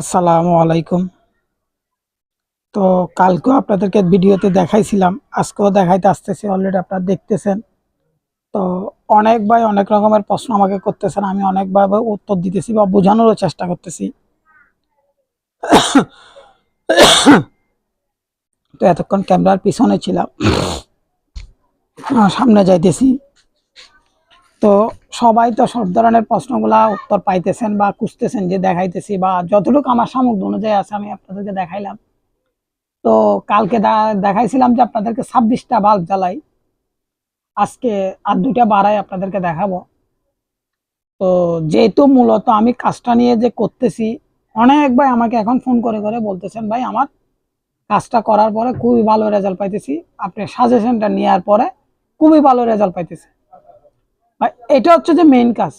আসসালামু আলাইকুম। তো কালকেও আপনাদেরকে ভিডিওতে দেখাইছিলাম, আজকেও দেখাইতে আসতেছি অলরেডি আপনারা দেখতেছেন। তো অনেক ভাই অনেক রকমের প্রশ্ন আমাকে করতেছেন, আমি অনেকভাবে উত্তর দিতেছি বা বোঝানোরও চেষ্টা করতেছি। তো এতক্ষণ ক্যামেরার পিছনে ছিলাম, সামনে যাইতেছি। তো সবাই তো সব ধরনের প্রশ্নগুলা উত্তর পাইতেছেন বা খুঁজতেছেন যে দেখাইতেছি বা যতটুকু আমার সামগ্রী অনুযায়ী আছে আমি আপনাদেরকে দেখাইলাম। তো কালকে দেখাইছিলাম যে আপনাদেরকে ছাব্বিশটা বাল্ব জ্বালাই। আজকে আর দুইটা বাড়াই আপনাদেরকে দেখাবো। তো যেহেতু মূলত আমি কাজটা নিয়ে যে করতেছি, অনেক ভাই আমাকে এখন ফোন করে করে বলতেছেন, ভাই, আমার কাজটা করার পরে খুবই ভালো রেজাল্ট পাইতেছি। আপনি সাজেশনটা নেওয়ার পরে খুবই ভালো রেজাল্ট পাইতেছি। এটা হচ্ছে যে মেইন কাজ।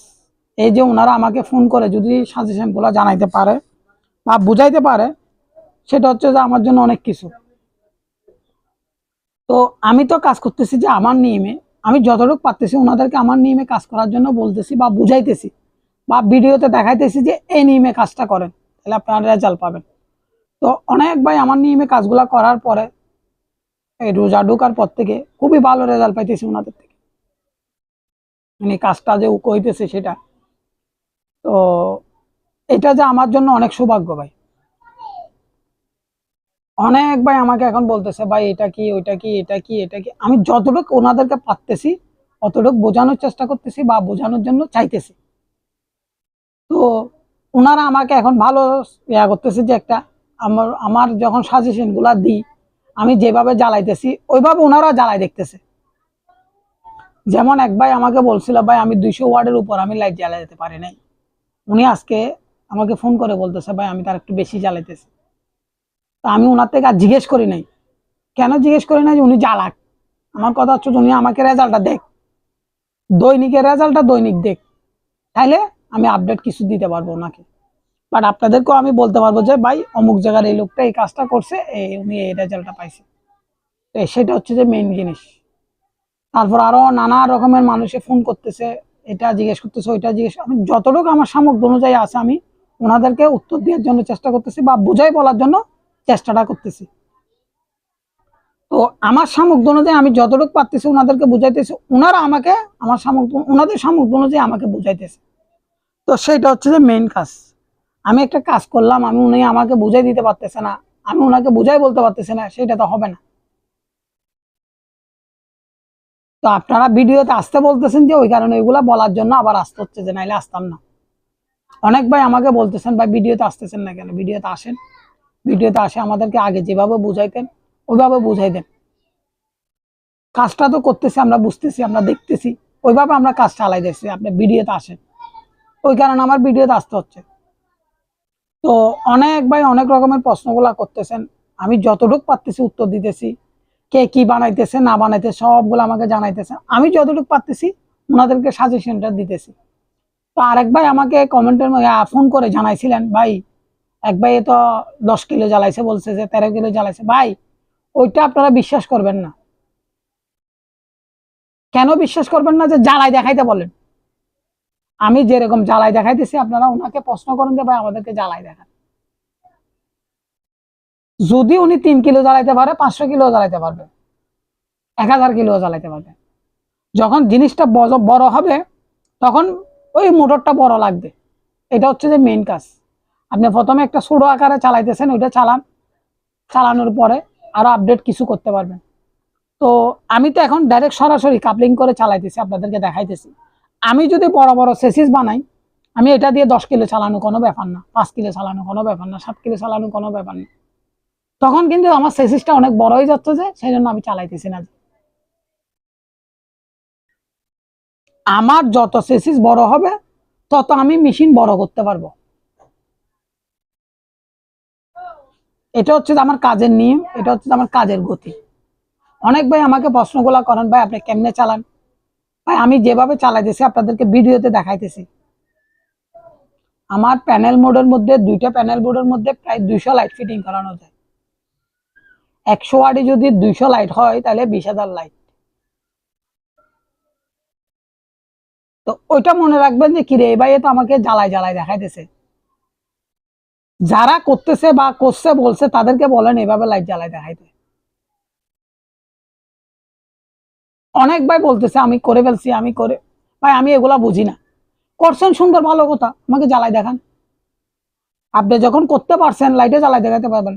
এই যে ওনারা আমাকে ফোন করে, যদি সাজেশনগুলো জানাইতে পারে বা বুঝাইতে পারে, সেটা হচ্ছে যে আমার জন্য অনেক কিছু। তো আমি তো কাজ করতেছি যে আমার নিয়মে আমি যতটুকু পারতেছি ওনাদেরকে আমার নিয়মে কাজ করার জন্য বলতেছি বা বুঝাইতেছি বা ভিডিওতে দেখাইতেছি যে এই নিয়মে কাজটা করেন, তাহলে আপনারা রেজাল্ট পাবেন। তো অনেক ভাই আমার নিয়মে কাজগুলা করার পরে, এই রোজা ঢুকার পর থেকে খুবই ভালো রেজাল্ট পাইতেছি ওনাদের মানে কাজটা যে কইতেছে সেটা। তো এটা যে আমার জন্য অনেক সৌভাগ্য ভাই। অনেক ভাই আমাকে এখন বলতেছে, ভাই, এটা কি, ওইটা কি, এটা কি এটা কি? আমি যতটুকু ওনাদেরকে পারতেছি, অতটুকু বোঝানোর চেষ্টা করতেছি বা বোঝানোর জন্য চাইতেছি। তো ওনারা আমাকে এখন ভালো ইয়া করতেছে যে একটা, আমার আমার যখন সাজেশনগুলা দিই, আমি যেভাবে জ্বালাইতেছি, ওইভাবে ওনারা জ্বালাই দেখতেছে। যেমন এক ভাই আমাকে বলছিল, ভাই, আমি দুইশো ওয়ার্ডের উপর আমি লাইট জ্বালাই যেতে পারি নাই। উনি আজকে আমাকে ফোন করে বলতেছে, ভাই, আমি তার একটু বেশি জ্বালাইতেছি। তা আমি ওনার থেকে আর জিজ্ঞেস করি নাই। কেন জিজ্ঞেস করি নাই? যে উনি জ্বালাক। আমার কথা হচ্ছে উনি আমাকে রেজাল্টটা দেখ। দৈনিকের রেজাল্টটা দৈনিক দেখ। তাইলে আমি আপডেট কিছু দিতে পারব ওনাকে বাট আপনাদেরকেও আমি বলতে পারব যে, ভাই, অমুক জায়গার এই লোকটা এই কাজটা করছে উনি এই রেজাল্টটা পাইছে। তো সেটা হচ্ছে যে মেইন জিনিস। তারপর আরও নানা রকমের মানুষে ফোন করতেছে, এটা জিজ্ঞেস করতেছে, ওইটা জিজ্ঞেস, আমি যতটুকু আমার সামর্থ্য অনুযায়ী আছে, আমি ওনাদেরকে উত্তর দেওয়ার জন্য চেষ্টা করতেছি বা বুঝাই বলার জন্য চেষ্টাটা করতেছি। তো আমার সামর্থ্য অনুযায়ী আমি যতটুকু পারতেছি ওনাদেরকে বুঝাইতেছি, ওনারা আমাকে আমার সামর্থ্য, ওনাদের সামর্থ্য অনুযায়ী আমাকে বুঝাইতেছে। তো সেটা হচ্ছে যে মেইন কাজ। আমি একটা কাজ করলাম, আমি উনি আমাকে বুঝাই দিতে পারতেছে না, আমি ওনাকে বুঝাই বলতে পারতেছি না, সেটা তো হবে না। তো আপনারা ভিডিওতে আসতে বলতেছেন যে ওই কারণে ওইগুলা বলার জন্য আবার আসতে হচ্ছে যে নাইলে আসতাম না। অনেক ভাই আমাকে বলতেছেন, ভাই, ভিডিওতে আসতেছেন না কেন? ভিডিওতে আসেন। ভিডিওতে আসে আমাদেরকে আগে যেভাবে বুঝাইতেন, ওইভাবে বুঝাই দেন কাজটা তো করতেছি, আমরা বুঝতেছি, আমরা দেখতেছি। ওইভাবে আমরা কাজ চালাই দিচ্ছি আপনি ভিডিওতে আসেন। ওই কারণে আমার ভিডিওতে আসতে হচ্ছে। তো অনেক ভাই অনেক রকমের প্রশ্নগুলা করতেছেন। আমি যতটুকু পারতেছি উত্তর দিতেছি। কে কি বানাইতেছে, না বানাইতেছে, সবগুলো আমাকে জানাইতেছে। আমি যতটুকু পারতেছি, ওনাদেরকে সাজেশনটা দিতেছি। তো আরেক ভাই আমাকে কমেন্টের ফোন করে জানাইছিলেন, ভাই, এক ভাই তো দশ কিলো জ্বালাইছে, বলছে যে তেরো কিলো জ্বালাইছে। ভাই, ওইটা আপনারা বিশ্বাস করবেন না। কেন বিশ্বাস করবেন না? যে জ্বালাই দেখাইতে বলেন। আমি যেরকম জ্বালাই দেখাইতেছি, আপনারা ওনাকে প্রশ্ন করেন যে, ভাই, আমাদেরকে জ্বালাই দেখান। যদি উনি তিন কিলো জ্বালাইতে পারে, পাঁচশো কিলো জ্বালাইতে পারবে। এক হাজার কিলো জ্বালাইতে পারবে। যখন জিনিসটা বড়- হবে, তখন ওই মোটরটা বড় লাগবে। এটা হচ্ছে যে মেইন কাজ। আপনি প্রথমে একটা ছোট আকারে চালাইতেছেন, ওইটা চালান। চালানোর পরে আরও আপডেট কিছু করতে পারবেন। তো আমি তো এখন ডাইরেক্ট সরাসরি কাপলিং করে চালাইতেছি, আপনাদেরকে দেখাইতেছি। আমি যদি বড় বড় সেসিস বানাই, আমি এটা দিয়ে দশ কিলো চালানো কোনো ব্যাপার না, পাঁচ কিলো চালানো কোনো ব্যাপার না, সাত কিলো চালানো কোনো ব্যাপার না। তখন কিন্তু আমার সেসিসটা অনেক বড় হয়ে যাচ্ছে যে সেই জন্য আমি চালাইতেছি না। আমার যত সেসিস বড় হবে, তত আমি মেশিন বড় করতে পারব। এটা হচ্ছে আমার কাজের নিয়ম, এটা হচ্ছে আমার কাজের গতি। অনেক ভাই আমাকে প্রশ্নগুলো করেন, ভাই, আপনি কেমনে চালান? ভাই, আমি যেভাবে চালাইতেছি, আপনাদেরকে ভিডিওতে দেখাইতেছি। আমার প্যানেল মোডের মধ্যে, দুইটা প্যানেল বোর্ডের মধ্যে প্রায় দুইশো লাইট ফিটিং করানো যায়। একশো ওয়ার্ডে যদি দুইশো লাইট হয়, তাহলে বিশ হাজার লাইট। তো ওইটা মনে রাখবেন যে, কিরে, এই ভাই তো আমাকে জ্বালায় জ্বালায় দেখাইতেছে। যারা করতেছে বা করছে, বলছে, তাদেরকে বলেন, এভাবে লাইট জ্বালাই দেখাইতে। অনেক ভাই বলতেছে, আমি করে ফেলছি, আমি করে ভাই, আমি এগুলা বুঝি না। করছেন সুন্দর, ভালো কথা, আমাকে জ্বালাই দেখান। আপনি যখন করতে পারছেন, লাইটে জ্বালাই দেখাতে পারবেন।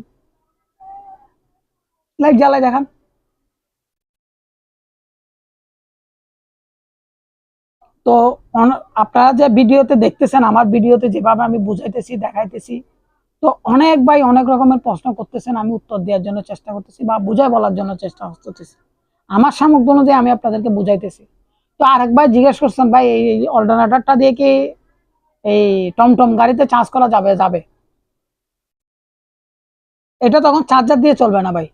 লাইট জ্বালাই দেখান। তো আপনারা যে ভিডিওতে দেখতেছেন, আমার ভিডিওতে যেভাবে আমি বুঝাইতেছি, দেখাইতেছি, তো অনেক ভাই অনেক রকমের প্রশ্ন করতেছেন, আমি উত্তর দেওয়ার জন্য চেষ্টা করতেছি বা বুঝাই বলার জন্য চেষ্টা করতেছি। আমার সামগ্রী অনুযায়ী আমি আপনাদেরকে বুঝাইতেছি। তো আরেক ভাই জিজ্ঞেস করছেন, ভাই, এই অল্টারনেটরটা দিয়ে কি এই টমটম গাড়িতে চার্জ করা যাবে যাবে? এটা তখন চার্জার দিয়ে চলবে না ভাই।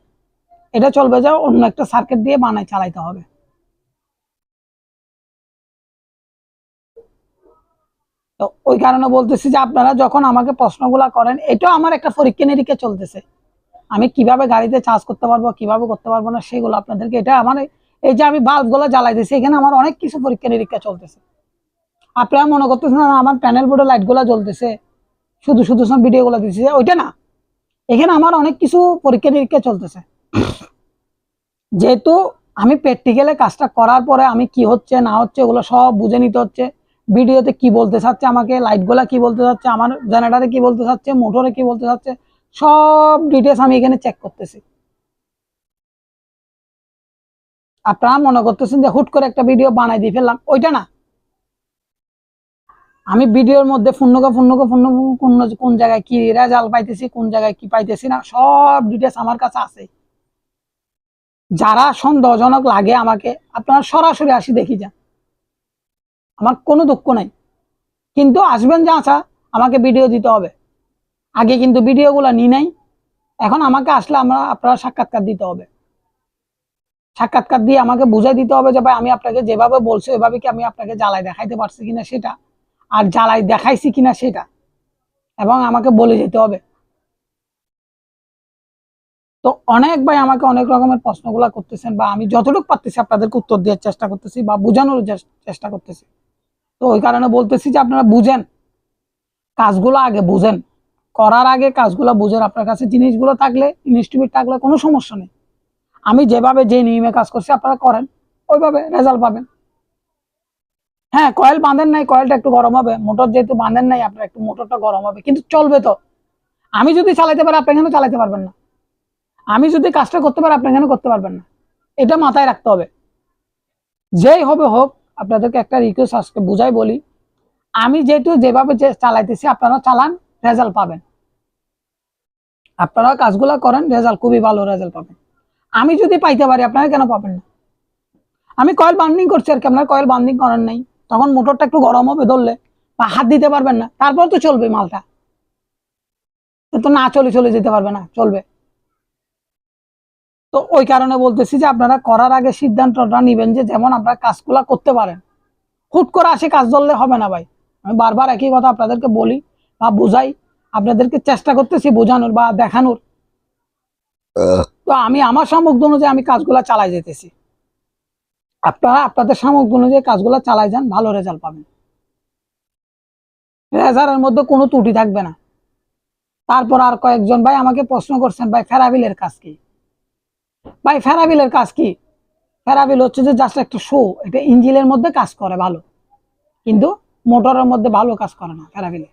এটা চলবে যে অন্য একটা সার্কিট দিয়ে বানায় চালাইতে হবে। তো ওই কারণে বলতেছি যে আপনারা যখন আমাকে প্রশ্নগুলা করেন, এটাও আমার একটা পরীক্ষা নিরীক্ষা চলতেছে। আমি কীভাবে গাড়িতে চার্জ করতে পারব, কীভাবে করতে পারব না, সেগুলো আপনাদেরকে, এটা আমার এই যে আমি বাল্বগুলো জ্বালাইতেছি এখানে আমার অনেক কিছু পরীক্ষা নিরীক্ষা চলতেছে। আপনারা মনে করতেছেন আমার প্যানেল বোর্ডে লাইটগুলা জ্বলতেছে, শুধু শুধু সব ভিডিও গুলো দিচ্ছে ওইটা না। এখানে আমার অনেক কিছু পরীক্ষা নিরীক্ষা চলতেছে। যেহেতু আমি প্র্যাকটিক্যালে কাজটা করার পরে আমি কি হচ্ছে, না হচ্ছে ওগুলো সব বুঝে নিতে হচ্ছে। ভিডিওতে কি বলতে চাচ্ছে আমাকে লাইটগুলা কি বলতে চাচ্ছে, আমার জেনারেটারে কি বলতে চাচ্ছে মোটরে কি বলতে চাচ্ছে, সব ডিটেলস আমি এখানে চেক করতেছি। আপনারা মনে করতেছেন যে হুট করে একটা ভিডিও বানাই দিয়ে ফেললাম, ওইটা না। আমি ভিডিওর মধ্যে ফুন্নকে ফুন্নকে ফুন্ন কোন কোন জায়গায় কি রেজাল্ট পাইতেছি, কোন জায়গায় কি পাইতেছি না, সব ডিটেলস আমার কাছে আছে। যারা সন্দেহজনক লাগে আমাকে, আপনারা সরাসরি আসি দেখি যান। আমার কোনো দুঃখ নাই। কিন্তু আসবেন যা আশা আমাকে ভিডিও দিতে হবে। আগে কিন্তু ভিডিওগুলো নি নাই। এখন আমাকে আসলে আমরা, আপনারা সাক্ষাৎকার দিতে হবে। সাক্ষাৎকার দিয়ে আমাকে বুঝাই দিতে হবে যে, ভাই, আমি আপনাকে যেভাবে বলছি, ওইভাবে কি আমি আপনাকে জ্বালায় দেখাইতে পারছি কিনা সেটা? আর জ্বালাই দেখাইছি কিনা সেটা? এবং আমাকে বলে যেতে হবে। তো অনেক ভাই আমাকে অনেক রকমের প্রশ্নগুলো করতেছেন বা আমি যতটুকু পারতেছি আপনাদেরকে উত্তর দেওয়ার চেষ্টা করতেছি বা বোঝানোর চেষ্টা করতেছি। তো ওই কারণে বলতেছি যে আপনারা বুঝেন, কাজগুলো আগে বুঝেন। করার আগে কাজগুলো বুঝেন, আপনার কাছে জিনিসগুলো থাকলে, ইনস্টিটিউট থাকলে কোনো সমস্যা নেই। আমি যেভাবে যে নিয়মে কাজ করছি আপনারা করেন, ওইভাবে রেজাল্ট পাবেন। হ্যাঁ কয়েল বাঁধেন নাই, কয়েলটা একটু গরম হবে। মোটর যেহেতু বাঁধেন নাই, আপনার একটু মোটরটা গরম হবে, কিন্তু চলবে তো। আমি যদি চালাইতে পারি, আপনি এখানে চালাইতে পারবেন না? আমি যদি কাজটা করতে পারি, আপনি এখানে করতে পারবেন না। এটা মাথায় রাখতে হবে। যেই হবে হোক, আপনাদেরকে একটা রিকোয়েস্ট আজকে বুঝাই বলি। আমি যেহেতু যেভাবে চালাইতেছি, আপনারা চালান রেজাল্ট পাবেন। আপনারা কাজগুলো করেন রেজাল্ট খুবই ভালো রেজাল্ট পাবেন। আমি যদি পাইতে পারি, আপনারা কেন পাবেন না? আমি কয়েল বান্ডিং করছি আর কি, আপনারা কয়েল বান্ডিং করেন নাই। তখন মোটরটা একটু গরম হবে ধরলে, বা হাত দিতে পারবেন না। তারপর তো চলবে মালটা। তো না চলে চলে যেতে পারবে না, চলবে। তো ওই কারণে বলতেছি যে আপনারা করার আগে সিদ্ধান্তটা নিবেন যে যেমন আপনারা কাজগুলা করতে পারেন। হুট করে আসে কাজ ধরলে হবে না ভাই। আমি বারবার একই কথা আপনাদেরকে বলি বা বুঝাই। আপনাদেরকে চেষ্টা করতেছি বোঝানোর বা দেখানোর। তো আমি আমার সামগ্রী অনুযায়ী আমি কাজগুলা চালাই যেতেছি। আপনারা আপনাদের সামগ্রী অনুযায়ী কাজগুলা চালাই যান ভালো রেজাল্ট পাবেন। রেজাল্টের মধ্যে কোনো ত্রুটি থাকবে না। তারপর আর কয়েকজন ভাই আমাকে প্রশ্ন করছেন ভাই ফেরাবিলের কাজ কি? ভাই ফেরাবিলের কাজ কি? ফেরাবিল হচ্ছে যে জাস্ট একটা শো এটা ইঞ্জিনের মধ্যে কাজ করে ভালো। কিন্তু মোটরের মধ্যে ভালো কাজ করে না ফেরাবিলে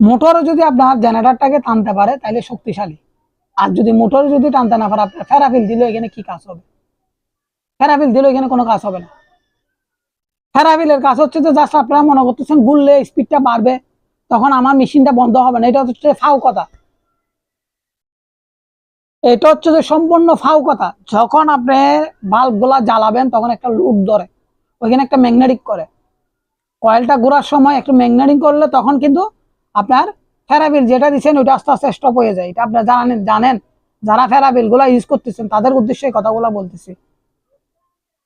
মোটরে যদি আপনার জেনারেটরটাকে টানতে পারে, তাহলে শক্তিশালী। আর যদি মোটরে যদি টানতে না পারে, আপনার ফেরাবিল দিলে এখানে কি কাজ হবে? ফেরাবিল দিলে এখানে কোনো কাজ হবে না। ফেরাবিলের কাজ হচ্ছে যে জাস্ট আপনারা মনে করতেছেন ঘুরলে স্পিডটা বাড়বে, তখন আমার মেশিনটা বন্ধ হবে না। এটা হচ্ছে ফাউ কথা। এটা হচ্ছে যে সম্পূর্ণ ফাউ কথা। যখন আপনি বাল্বগুলা জ্বালাবেন, তখন একটা লুট ধরে, ওইখানে একটা ম্যাগনেটিক করে। কয়েলটা ঘোরার সময় একটু ম্যাগনেটিক করলে তখন কিন্তু আপনার ফেরাবিল যেটা দিচ্ছেন ওইটা আস্তে আস্তে স্টপ হয়ে যায়। এটা আপনার জানেন জানেন, যারা ফেরাবিলগুলা ইউজ করতেছেন, তাদের উদ্দেশ্যে কথাগুলো বলতেছি।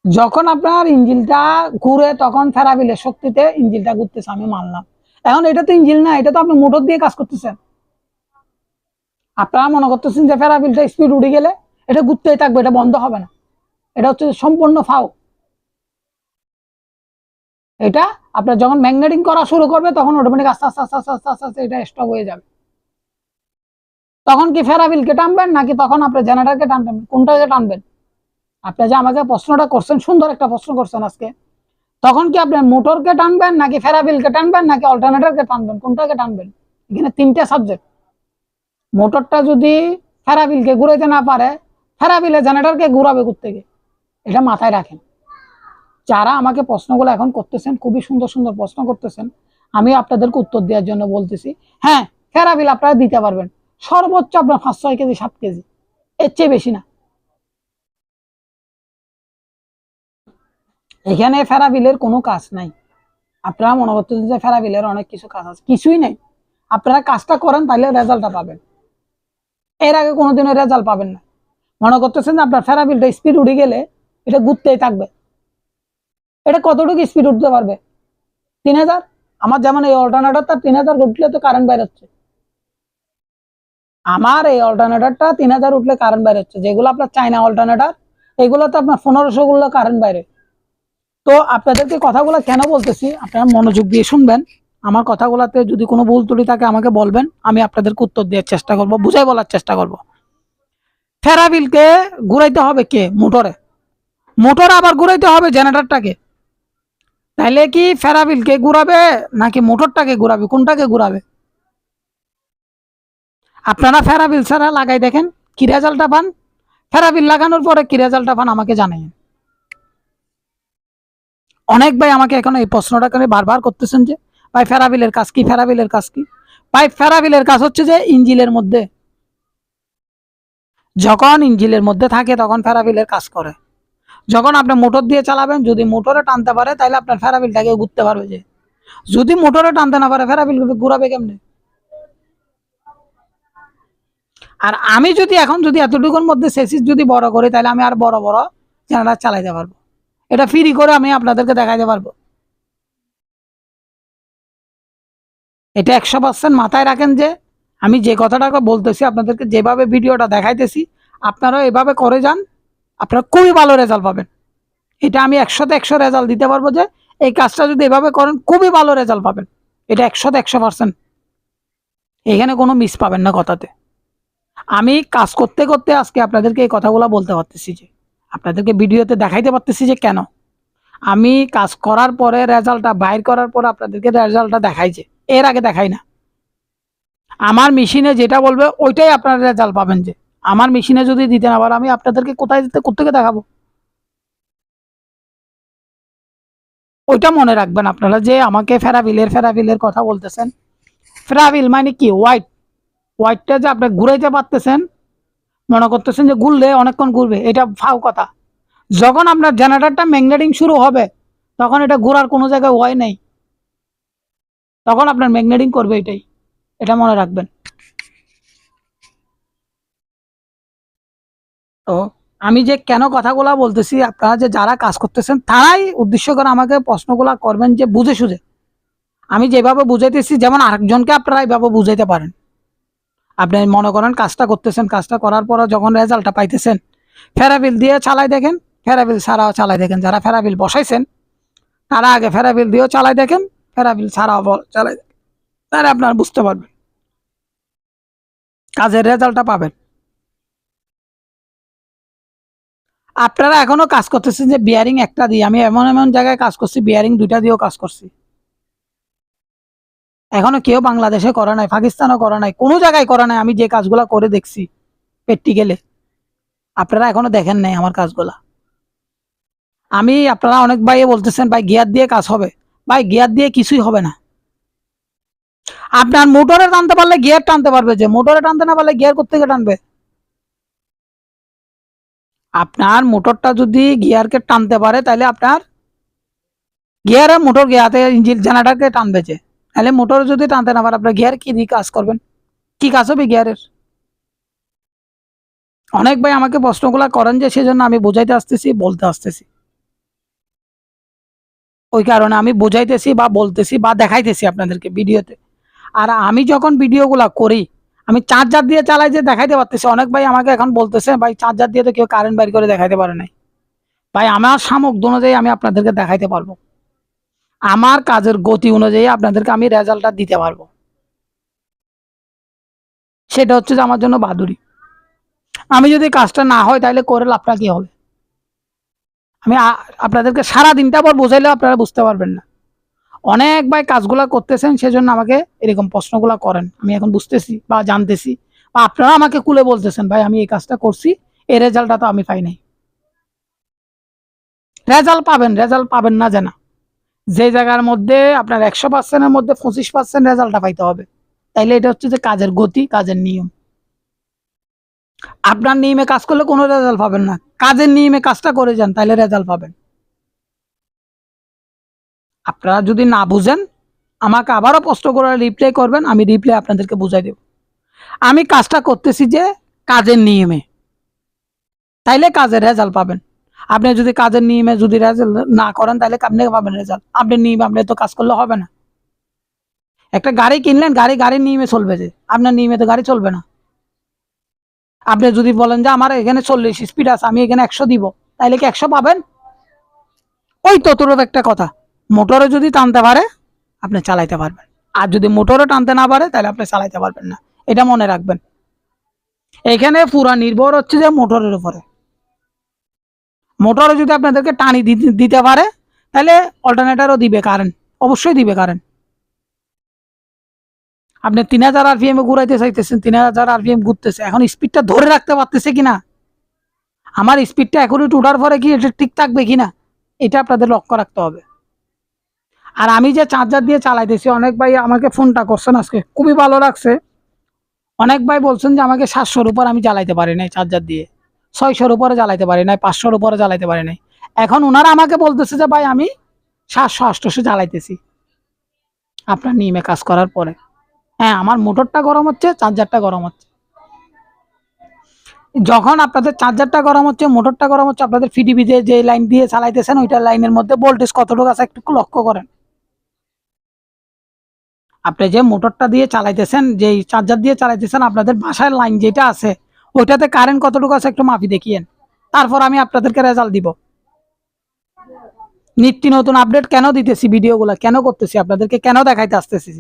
যখন আপনার ইঞ্জিনটা ঘুরে, তখন ফেরাবিলের শক্তিতে ইঞ্জিনটা ঘুরতেছে, আমি মানলাম। এখন এটা তো ইঞ্জিন না, এটা তো আপনি মোটর দিয়ে কাজ করতেছেন। আপনারা মনে করতেছেন যে ফেরাবিলটা স্পিড উঠে গেলে এটা ঘুরতেই থাকবে, এটা বন্ধ হবে না। এটা হচ্ছে সম্পূর্ণ ফাও। এটা আপনার যখন ম্যাগনেটিং করা শুরু করবে, তখন অটোমেটিক আস্তে আস্তে আস্তে আস্তে আস্তে আস্তে আস্তে এটা স্টপ হয়ে যাবে। তখন কি ফেরাবিলকে টানবেন, নাকি তখন আপনি জেনারেটারকে টানবেন? কোনটাকে টানবেন? আপনি যে আমাকে প্রশ্নটা করছেন, সুন্দর একটা প্রশ্ন করছেন আজকে। তখন কি আপনি মোটরকে টানবেন, নাকি ফেরাবিলকে টানবেন, নাকি অল্টারনেটরকে টানবেন? কোনটাকে টানবেন? এখানে তিনটা সাবজেক্ট মোটরটা যদি ফেরাবিলকে ঘুরাইতে না পারে ফেরাবিলে জেনারেটরকে ঘুরাবে থেকে এটা মাথায় রাখেন। যারা আমাকে প্রশ্নগুলো এখন করতেছেন, খুবই সুন্দর সুন্দর প্রশ্ন করতেছেন, আমি আপনাদেরকে উত্তর দেওয়ার জন্য বলতেছি হ্যাঁ ফেরাবিল আপনারা দিতে পারবেন। সর্বোচ্চ আপনার পাঁচ ছয় কেজি, সাত কেজি। এর চেয়ে বেশি না। এখানে ফেরাবিলের কোনো কাজ নাই। আপনারা মনে করতেছেন যে ফেরাবিলের অনেক কিছু কাজ আছে। কিছুই নেই। আপনারা কাজটা করেন তাহলে রেজাল্টটা পাবেন। এর আগে কোনোদিনও রেজাল্ট পাবেন না। মনে করতেছেন আপনার ফেরাবিলটা স্পিড উঠে গেলে এটা ঘুরতেই থাকবে। এটা কতটুকু স্পিড উঠতে পারবে? তিন হাজার? আমার যেমন এই অল্টারনেটর তার তিন হাজার উঠলে তো কারেন্ট বাইর হচ্ছে আমার এই অল্টারনেটরটা তিন হাজার উঠলে কারেন্ট বাইর হচ্ছে যেগুলো আপনার চাইনা অল্টারনেটর এগুলো তো আপনার পনেরোশো গুলো কারেন্ট বাইরে। তো আপনাদেরকে কথাগুলো কেন বলতেছি? আপনারা মনোযোগ দিয়ে শুনবেন। আমার কথাগুলোতে যদি কোনো ভুল ত্রুটি থাকে, আমাকে বলবেন। আমি আপনাদেরকে উত্তর দেওয়ার চেষ্টা করব, বুঝাই বলার চেষ্টা করব। ফেরাবিলকে ঘুরাইতে হবে কে? মোটরে। মোটর আবার ঘুরাইতে হবে জেনারেটরটাকে। তাইলে কি ফেরাবিলকে ঘুরাবে, নাকি মোটরটাকে ঘুরাবে? কোনটাকে ঘুরাবে? আপনারা ফেরাবিল ছাড়া লাগাই দেখেন, কি রেজাল্টটা পান? ফেরাবিল লাগানোর পরে কি রেজাল্টটা পান আমাকে জানাই অনেক ভাই আমাকে এখন এই প্রশ্নটা করে বারবার করতেছেন যে ভাই ফেরাবিলের কাজ কি? ফেরাবিলের কাজ কি? ভাই ফেরাবিলের কাজ হচ্ছে যে ইঞ্জিলের মধ্যে। যখন ইঞ্জিলের মধ্যে থাকে, তখন ফেরাবিলের কাজ করে। যখন আপনি মোটর দিয়ে চালাবেন, যদি মোটরে টানতে পারে তাহলে আপনার ফেরাবিলটাকে ঘুরতে পারবে যে। যদি মোটরে টানতে না পারে ফেরাবিল ঘুরাবে কেমনে? আর আমি যদি এখন, যদি এতটুকুর মধ্যে সেসিস যদি বড় করি তাহলে আমি আর বড় বড় জেনারেটর চালাইতে পারব। এটা ফ্রি করে আমি আপনাদেরকে দেখাইতে পারব। এটা একশো পার্সেন্ট মাথায় রাখেন যে আমি যে কথাটা বলতেছি, আপনাদেরকে যেভাবে ভিডিওটা দেখাইতেছি, আপনারাও এভাবে করে যান, আপনারা খুবই ভালো রেজাল্ট পাবেন। এটা আমি একশোতে একশো রেজাল্ট দিতে পারব যে এই কাজটা যদি এভাবে করেন, খুবই ভালো রেজাল্ট পাবেন। এটা একশোতে একশো পার্সেন্ট এখানে কোনো মিস পাবেন না কথাতে। আমি কাজ করতে করতে আজকে আপনাদেরকে এই কথাগুলো বলতে পারতেছি যে, আপনাদেরকে ভিডিওতে দেখাইতে পারতেছি যে কেন? আমি কাজ করার পরে রেজাল্টটা বাইর করার পর আপনাদেরকে রেজাল্টটা দেখাইছে এর আগে দেখাই না। আমার মেশিনে যেটা বলবে, ওইটাই আপনারা রেজাল্ট পাবেন যে। আমার মেশিনে যদি দিতে না পারে আমি আপনাদেরকে কোথায় দিতে কোথেকে দেখাবো? ওইটা মনে রাখবেন আপনারা যে আমাকে ফেরাবিলের ফেরাবিলের কথা বলতেছেন। ফেরাবিল মানে কি? হোয়াইট হোয়াইটটা যে আপনি ঘুরাইতে পারতেছেন, মনে করতেছেন যে ঘুরলে অনেকক্ষণ ঘুরবে, এটা ফাও কথা। যখন আপনার জেনারেটরটা ম্যাগনেটিং শুরু হবে, তখন এটা ঘোরার কোনো জায়গায় ওয়াই নেই। তখন আপনার ম্যাগনেটিং করবে এটাই। এটা মনে রাখবেন। তো আমি যে কেন কথাগুলা বলতেছি, আপনারা যে যারা কাজ করতেছেন, তারাই উদ্দেশ্য করে আমাকে প্রশ্নগুলা করবেন যে বুঝে সুঝে। আমি যেভাবে বুঝাইতেছি, যেমন আরেকজনকে আপনারা এইভাবে বুঝাইতে পারেন। আপনি মনে করেন কাজটা করতেছেন, কাজটা করার পর যখন রেজাল্টটা পাইতেছেন ফেরাবিল দিয়ে চালাই দেখেন। ফেরাবিল ছাড়াও চালাই দেখেন। যারা ফেরাবিল বসাইছেন, তারা আগে ফেরাবিল দিয়েও চালাই দেখেন। ফেরাবিল ছাড়াও ব- চালাই তাহলে আপনারা বুঝতে পারবেন। কাজের রেজাল্টটা পাবেন। আপনারা এখনও কাজ করতেছেন যে বিয়ারিং একটা দিয়ে। আমি এমন এমন জায়গায় কাজ করছি বিয়ারিং দুইটা দিয়েও কাজ করছি। এখনও কেউ বাংলাদেশে করে নাই, পাকিস্তানও করে নাই, কোনো জায়গায় করে নাই। আমি যে কাজগুলা করে দেখছি প্র্যাকটিক্যালে আপনারা এখনও দেখেন নাই আমার কাজগুলা। আমি, আপনারা অনেক ভাই বলতেছেন, ভাই, গিয়ার দিয়ে কাজ হবে। ভাই, গিয়ার দিয়ে কিছুই হবে না। আপনার মোটরে টানতে পারলে গিয়ার টানতে পারবে যে, মোটরে টানতে না পারলে গিয়ার কোথেকে টানবে? আপনার মোটরটা যদি গিয়ারকে টানতে পারে, তাহলে আপনার গিয়ারে মোটর গিয়াতে ইঞ্জিন জেনারেটরকে টানবে যে। তাহলে মোটর যদি টানতে না পারে, আপনার গিয়ার কি দিয়ে কাজ করবেন? কি কাজ হবে গিয়ারের? অনেক ভাই আমাকে প্রশ্নগুলা করেন যে, সেজন্য আমি বোঝাইতে আসতেছি, বলতে আসতেছি। ওই কারণে আমি বোঝাইতেছি বা বলতেছি বা দেখাইতেছি আপনাদেরকে ভিডিওতে। আর আমি যখন ভিডিওগুলা করি, আমি চার্জার দিয়ে চালাই যে দেখাইতে পারতেছি, অনেক ভাই আমাকে এখন বলতেছে, ভাই চার্জার দিয়ে তো কেউ কারেন্ট বাইর করে দেখাইতে পারে নাই। ভাই, আমার সামর্থ্য অনুযায়ী আমি আপনাদেরকে দেখাইতে পারব। আমার কাজের গতি অনুযায়ী আপনাদেরকে আমি রেজাল্টটা দিতে পারব। সেটা হচ্ছে যে আমার জন্য বাদুরি আমি যদি কাজটা না হয়, তাহলে করে লাভটা কি হবে? আমি আপনাদেরকে সারা দিনটা পর বোঝাইলে আপনারা বুঝতে পারবেন না। অনেক ভাই কাজগুলা করতেছেন, সেজন্য আমাকে এরকম প্রশ্নগুলা করেন। আমি এখন বুঝতেছি বা জানতেছি। বা আপনারা আমাকে কুলে বলতেছেন, ভাই, আমি এই কাজটা করছি, এই রেজাল্টটা তো আমি পাই নাই। রেজাল্ট পাবেন রেজাল্ট পাবেন না জানা। যে জায়গার মধ্যে আপনার একশো পার্সেন্টের মধ্যে পঁচিশ পার্সেন্ট রেজাল্টটা পাইতে হবে। তাইলে এটা হচ্ছে যে কাজের গতি, কাজের নিয়ম। আপনার নিয়মে কাজ করলে কোনো রেজাল্ট পাবেন না। কাজের নিয়মে কাজটা করে যান, তাহলে রেজাল্ট পাবেন। আপনারা যদি না বুঝেন, আমাকে আবারও প্রশ্ন করে রিপ্লাই করবেন, আমি রিপ্লাই আপনাদেরকে বুঝাই দেব। আমি কাজটা করতেছি যে কাজের নিয়মে। তাইলে কাজের রেজাল্ট পাবেন। আপনি যদি কাজের নিয়মে যদি রেজাল্ট না করেন তাহলে আপনি পাবেন রেজাল্ট আপনি নিয়মে, আপনি তো কাজ করলে হবে না। একটা গাড়ি কিনলেন, গাড়ি, গাড়ির নিয়মে চলবে যে। আপনার নিয়মে তো গাড়ি চলবে না। আপনি যদি বলেন যে আমার এখানে চল্লিশ স্পিড আছে, আমি এখানে একশো দিব, তাইলে কি একশো পাবেন? ওই ততরূপ একটা কথা, মোটরে যদি টানতে পারে, আপনি চালাইতে পারবেন। আর যদি মোটরে টানতে না পারে তাহলে আপনি চালাইতে পারবেন না। এটা মনে রাখবেন। এখানে পুরা নির্ভর হচ্ছে যে মোটরের উপরে। মোটরে যদি আপনাদেরকে টানি দিতে পারে তাহলে অল্টারনেটারও দিবে কারেন্ট অবশ্যই দিবে কারেন্ট আপনি তিন হাজার আরপিএম ঘুরাইতে চাইতেছেন, তিন হাজার আরপিএম ঘুরতেছে, এখন স্পিডটা ধরে রাখতে পারতেছে কিনা? আমার স্পিডটা এখনই উঠার পরে কি এটা ঠিক থাকবে কিনা? এটা আপনাদের লক্ষ্য রাখতে হবে। আর আমি যে চার্জার দিয়ে চালাইতেছি, অনেক ভাই আমাকে ফোনটা করছেন আজকে, খুবই ভালো লাগছে। অনেক ভাই বলছেন যে আমাকে সাতশোর উপর আমি চালাইতে পারি নাই চার্জার দিয়ে। ছয়শোর উপরে চালাইতে পারি নাই, পাঁচশোর উপরে চালাইতে পারি নাই। এখন ওনারা আমাকে বলতেছে যে, ভাই, আমি সাতশো আটশোশো চালাইতেছি আপনার নিয়মে কাজ করার পরে। হ্যাঁ আমার মোটরটা গরম হচ্ছে, চার্জারটা গরম হচ্ছে। যখন আপনাদের চার্জারটা গরম হচ্ছে, মোটরটা গরম হচ্ছে, আপনাদের ফিটিভিতে যে লাইন দিয়ে চালাইতেছেন ওইটার লাইনের মধ্যে ভোল্টেজ কতটুকু আছে একটু লক্ষ্য করেন। আপনি যে মোটরটা দিয়ে চালাইতেছেন যে চার্জার দিয়ে চালাইতেছেন, আপনাদের বাসার লাইন যেটা আছে, ওইটাতে কারেন্ট কতটুকু আছে একটু মাফি দেখিয়েন। তারপর আমি আপনাদেরকে রেজাল্ট দিব। নিত্য নতুন আপডেট কেন দিতেছি ভিডিওগুলো কেন করতেছি? আপনাদেরকে কেন দেখাইতে আসতেছি?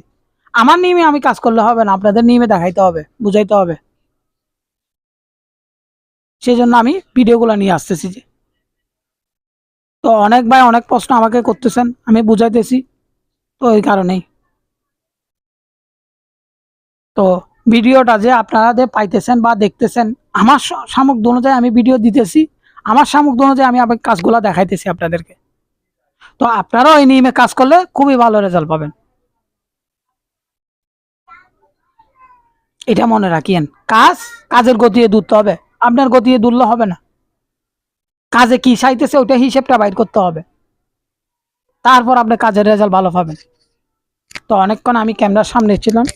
আমার নিয়মে আমি কাজ করলে হবে না, আপনাদের নিয়মে দেখাইতে হবে, বুঝাইতে হবে। সেই জন্য আমি ভিডিওগুলো নিয়ে আসতেছি যে। তো অনেক ভাই অনেক প্রশ্ন আমাকে করতেছেন, আমি বুঝাইতেছি, তো এই কারণেই। তো ভিডিওটা যে আপনারা যে পাইতেছেন বা দেখতেছেন, আমার স- সামর্থ্য অনুযায়ী আমি ভিডিও দিতেছি, আমার সামর্থ্য অনুযায়ী আমি আবার কাজগুলো দেখাইতেছি আপনাদেরকে। তো আপনারাও এই নিয়মে কাজ করলে খুবই ভালো রেজাল্ট পাবেন। এটা মনে রাখিয়েন। কাজ, কাজের গতিয়ে দূরতে হবে। আপনার গতিয়ে দূরলে হবে না। কাজে কি চাইতেছে ওইটা হিসেবটা বাইর করতে হবে। তারপর আপনি কাজের রেজাল্ট ভালো পাবেন। তো অনেকক্ষণ আমি ক্যামেরার সামনে ছিলাম।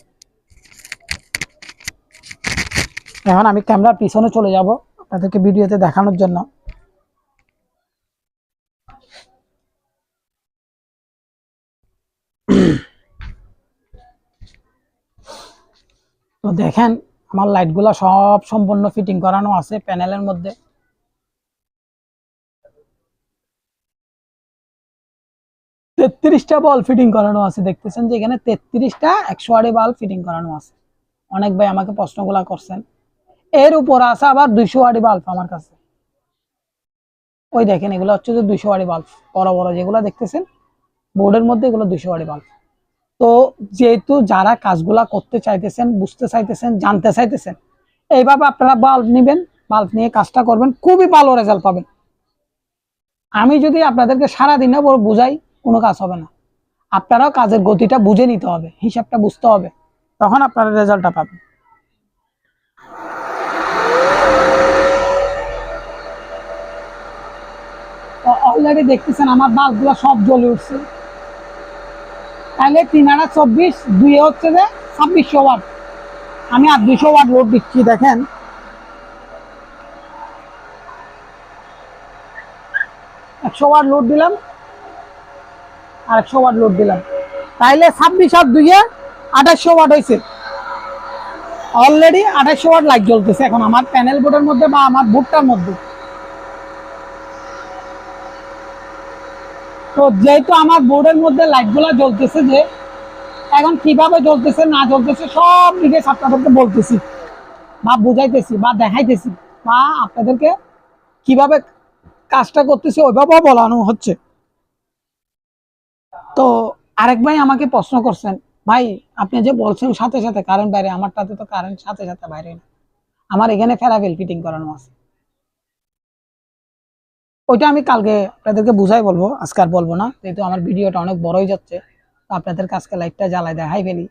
এখন আমি ক্যামেরার পিছনে চলে যাব আপনাদেরকে ভিডিওতে দেখানোর জন্য। তো দেখেন, আমার লাইটগুলো সব সম্পূর্ণ ফিটিং করানো আছে প্যানেলের মধ্যে। তেত্রিশটা বল ফিটিং করানো আছে, দেখতেছেন যে এখানে তেত্রিশটা একশো আড়ি বাল্ব ফিটিং করানো আছে। অনেক ভাই আমাকে প্রশ্নগুলা করছেন। এর উপর আছে আবার দুইশো আড়ি বাল্ব আমার কাছে। ওই দেখেন, এগুলো হচ্ছে যে দুইশো আড়ি বাল্ব বড় বড় যেগুলো দেখতেছেন, বোর্ডের মধ্যে এগুলো দুইশো আড়ি বাল্ব তো যেহেতু যারা কাজগুলা করতে চাইতেছেন, বুঝতে চাইতেছেন, জানতে চাইতেছেন, এইভাবে আপনারা বাল্ব নেবেন বাল্ব নিয়ে কাজটা করবেন, খুবই ভালো রেজাল্ট পাবেন। আমি যদি আপনাদেরকে সারাদিনে বুঝাই, কোনো কাজ হবে না। আপনারাও কাজের গতিটা বুঝে নিতে হবে, হিসাবটা বুঝতে হবে, তখন আপনারা রেজাল্টটা পাবেন। অলরেডি দেখতেছেন আমার বাল্বগুলো সব জ্বলে উঠছে। তাহলে তিন আড়া চব্বিশ, দুই হচ্ছে যে ছাব্বিশশো ওয়াট। আমি আর দুশো ওয়াট লোড দিচ্ছি, দেখেন। একশো ওয়াট লোড দিলাম আর একশো ওয়াট লোড দিলাম। তাইলে ছাব্বিশ আর দুইয়ে আঠাশশো ওয়াট হয়েছে। অলরেডি আঠাশশো ওয়াট লাইট জ্বলতেছে এখন আমার প্যানেল বোর্ডের মধ্যে বা আমার বোর্ডটার মধ্যে। তো যেহেতু আমার বোর্ডের মধ্যে লাইটগুলো জ্বলতেছে যে, এখন কীভাবে জ্বলতেছে, না জ্বলতেছে, সব ডিটেলস আপনাদেরকে বলতেছি বা বুঝাইতেছি বা দেখাইতেছি। বা আপনাদেরকে কীভাবে কাজটা করতেছি ওইভাবেও বলানো হচ্ছে। তো আরেক ভাই আমাকে প্রশ্ন করছেন, ভাই, আপনি যে বলছেন সাথে সাথে কারেন্ট বাইরে, আমারটাতে তো কারেন্ট সাথে সাথে বাইরে না। আমার এখানে ফেরাবেল ফিটিং করানো আছে। ওইটা আমি কালকে আপনাদেরকে বুঝাই বলব, আজকে আর বলব না, যেহেতু আমার ভিডিওটা অনেক বড়ই যাচ্ছে আপনাদের কাছকে লাইটটা জ্বালাই দেখাই ফেলি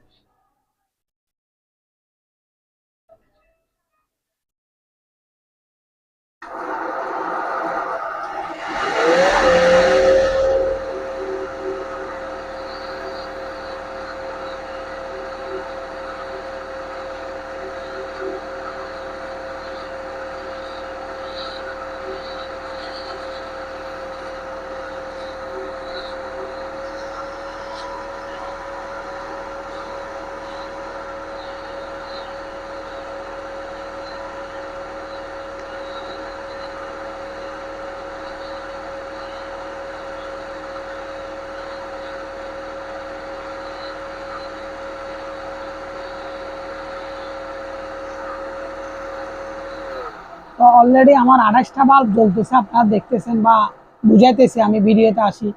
তো অলরেডি আমার আঠাশটা বাল্ব জ্বলতেছে, আপনারা দেখতেছেন বা বুঝাইতেছি, আমি ভিডিওতে আসি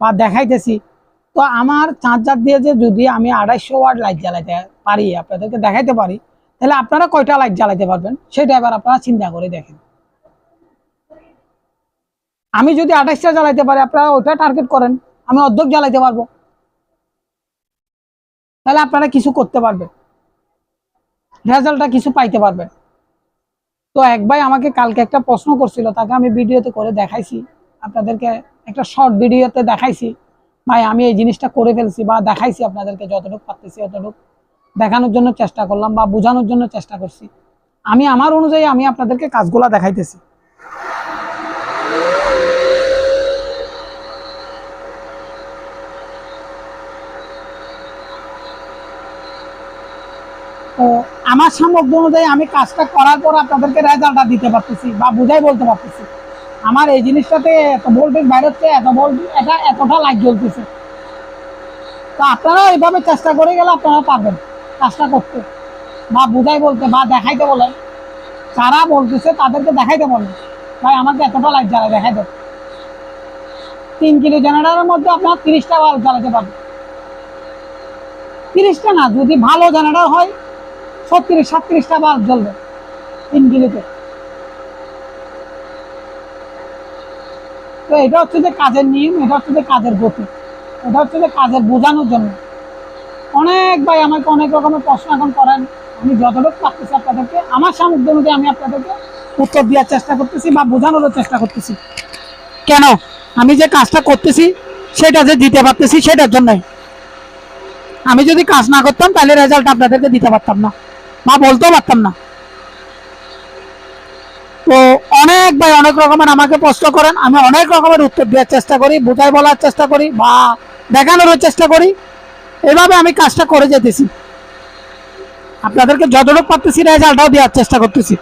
বা দেখাইতেছি। তো আমার চার্জার দিয়ে যে যদি আমি আড়াইশো ওয়াট লাইট জ্বালাইতে পারি, আপনাদেরকে দেখাইতে পারি, তাহলে আপনারা কয়টা লাইট জ্বালাইতে পারবেন? সেটা এবার আপনারা চিন্তা করে দেখেন। আমি যদি আঠাশটা জ্বালাইতে পারি, আপনারা ওইটা টার্গেট করেন, আমি অর্ধেক জ্বালাইতে পারব। তাহলে আপনারা কিছু করতে পারবেন। রেজাল্টটা কিছু পাইতে পারবেন। তো এক ভাই আমাকে কালকে একটা প্রশ্ন করছিল, তাকে আমি ভিডিওতে করে দেখাইছি, আপনাদেরকে একটা শর্ট ভিডিওতে দেখাইছি। ভাই, আমি এই জিনিসটা করে ফেলছি বা দেখাইছি আপনাদেরকে, যতটুকু পারতেছি অতটুকু দেখানোর জন্য চেষ্টা করলাম বা বোঝানোর জন্য চেষ্টা করছি। আমি, আমার অনুযায়ী আমি আপনাদেরকে কাজগুলা দেখাইতেছি। তো আমার সামর্থ্য অনুযায়ী আমি কাজটা করার পর আপনাদেরকে রেজাল্টটা দিতে পারতেছি বা বুঝাই বলতে পারতেছি। আমার এই জিনিসটাতে এত ভোল্টেজ বাইরে হচ্ছে এত ভোল্ট এটা এতটা লাইট জ্বলতেছে। তো আপনারা এইভাবে চেষ্টা করে গেলে আপনারা পারবেন কাজটা করতে। বা বুঝাই বলতে, বা দেখাইতে বলেন। যারা বলতেছে তাদেরকে দেখাইতে বলেন। ভাই, আমাকে এতটা লাইট জ্বালা দেখাই দেন। তিন কিলো জেনারেটারের মধ্যে আপনার তিরিশটা বাল্ব জ্বালাতে পারবেন। তিরিশটা না, যদি ভালো জেনারেটার হয় ছত্রিশ সাতত্রিশটা বাল্ব জ্বলবে তিন কিলোতে তো এটা হচ্ছে যে কাজের নিয়ম, এটা হচ্ছে যে কাজের গতি, এটা হচ্ছে যে কাজের বোঝানোর জন্য। অনেক ভাই আমাকে অনেক রকমের প্রশ্ন এখন করেন, আমি যতটুকু পারতেছি আপনাদেরকে, আমার সামর্থ্য অনুযায়ী আমি আপনাদেরকে উত্তর দেওয়ার চেষ্টা করতেছি বা বোঝানোর চেষ্টা করতেছি। কেন? আমি যে কাজটা করতেছি, সেটা যে দিতে পারতেছি, সেটার জন্যই আমি যদি কাজ না করতাম, তাহলে রেজাল্ট আপনাদেরকে দিতে পারতাম না। বা বলতেও পারতাম না। তো অনেক ভাই অনেক রকমের আমাকে প্রশ্ন করেন, আমি অনেক রকমের উত্তর দেওয়ার চেষ্টা করি, বোঝাই বলার চেষ্টা করি বা দেখানোর চেষ্টা করি। এভাবে আমি কাজটা করে যেতেছি। আপনাদেরকে যতটুকু পারতেছি রেজাল্টটাও দেওয়ার চেষ্টা করতেছি।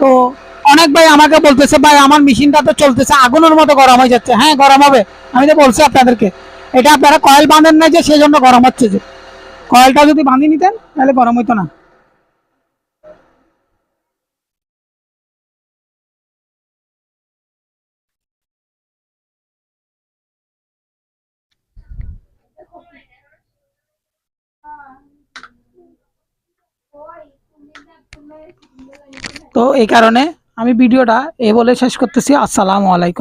তো অনেক ভাই আমাকে বলতেছে, ভাই, আমার মেশিনটা তো চলতেছে, আগুনের মতো গরম হয়ে যাচ্ছে। হ্যাঁ গরম হবে। আমি তো বলছি আপনাদেরকে। এটা আপনারা কয়েল বাঁধেন না যে সেই জন্য গরম হচ্ছে যে। কয়েলটা যদি বাঁধিয়ে নিতেন, তাহলে গরম হইতো না। তো এই কারণে আমি ভিডিওটা এ বলে শেষ করতেছি। আসসালামু আলাইকুম।